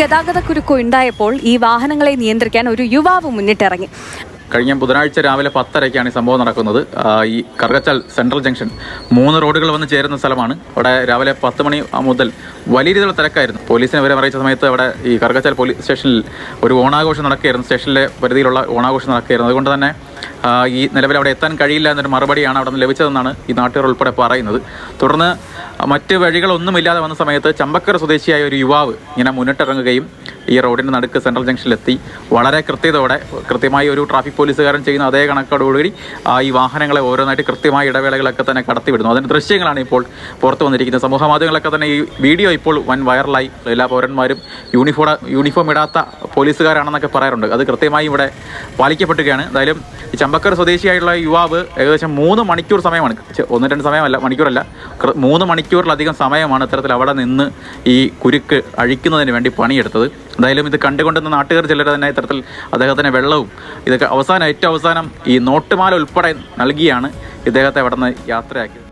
ഗതാഗത കുരുക്ക് ഉണ്ടായപ്പോൾ ഈ വാഹനങ്ങളെ നിയന്ത്രിക്കാൻ ഒരു യുവാവ് മുന്നിട്ടിറങ്ങി. കഴിഞ്ഞ ബുധനാഴ്ച രാവിലെ പത്തരയ്ക്കാണ് ഈ സംഭവം നടക്കുന്നത്. ഈ കറുകച്ചാൽ സെൻട്രൽ ജംഗ്ഷൻ മൂന്ന് റോഡുകൾ വന്ന് ചേരുന്ന സ്ഥലമാണ്. അവിടെ രാവിലെ പത്ത് മണി മുതൽ വലിയ രീതിയിലുള്ള തിരക്കായിരുന്നു. പോലീസിനെ വരെ അറിയിച്ച സമയത്ത് അവിടെ ഈ കറുകച്ചാൽ പോലീസ് സ്റ്റേഷനിൽ ഒരു ഓണാഘോഷം നടക്കുകയായിരുന്നു. സ്റ്റേഷനിലെ പരിധിയിലുള്ള ഓണാഘോഷം നടക്കുകയായിരുന്നു. അതുകൊണ്ട് തന്നെ ഈ നിലവിൽ അവിടെ എത്താൻ കഴിയില്ല എന്നൊരു മറുപടിയാണ് അവിടെ നിന്ന് ലഭിച്ചതെന്നാണ് ഈ നാട്ടുകാർ ഉൾപ്പെടെ പറയുന്നത്. തുടർന്ന് മറ്റ് വഴികളൊന്നുമില്ലാതെ വന്ന സമയത്ത് ചമ്പക്കര സ്വദേശിയായ ഒരു യുവാവ് ഇങ്ങനെ മുന്നിട്ടിറങ്ങുകയും ഈ റോഡിന്റെ നടുക്ക് സെൻട്രൽ ജംഗ്ഷനിലെത്തി. വളരെ കൃത്യതയോടെ കൃത്യമായി ഒരു ട്രാഫിക് പോലീസുകാരൻ ചെയ്യുന്ന അതേ കണക്കോടുകൂടി ഈ വാഹനങ്ങളെ ഓരോന്നായിട്ട് കൃത്യമായ ഇടവേളകളൊക്കെ തന്നെ കടത്തിവിടുന്നു. അതിന്റെ ദൃശ്യങ്ങളാണ് ഇപ്പോൾ പുറത്തു വന്നിരിക്കുന്നത്. സമൂഹ മാധ്യമങ്ങളൊക്കെ തന്നെ ഈ വീഡിയോ ഇപ്പോൾ വൻ വൈറലായി. എല്ലാ പൗരന്മാരും യൂണിഫോം യൂണിഫോം ഇടാത്ത പോലീസുകാരാണെന്നൊക്കെ പറയാറുണ്ട്. അത് കൃത്യമായി ഇവിടെ പാലിക്കപ്പെട്ടുകയാണ് എന്തായാലും ഈ ചമ്പക്കർ സ്വദേശിയായിട്ടുള്ള യുവാവ് ഏകദേശം മൂന്ന് മണിക്കൂർ സമയമാണ്. ഒന്ന് രണ്ട് സമയമല്ല മണിക്കൂറല്ല. മൂന്ന് മണിക്കൂറിലധികം സമയമാണ് ഇത്തരത്തിൽ അവിടെ നിന്ന് ഈ കുരുക്ക് അഴിക്കുന്നതിന് വേണ്ടി പണിയെടുത്തത്. എന്തായാലും ഇത് കണ്ടുകൊണ്ടുന്ന നാട്ടുകാർ ചിലർ തന്നെ ഇത്തരത്തിൽ അദ്ദേഹത്തിന് വെള്ളവും ഇതൊക്കെ അവസാനം ഏറ്റവും അവസാനം ഈ നോട്ടുമാല ഉൾപ്പെടെ നൽകിയാണ് ഇദ്ദേഹത്തെ അവിടെ നിന്ന് യാത്രയാക്കിയത്.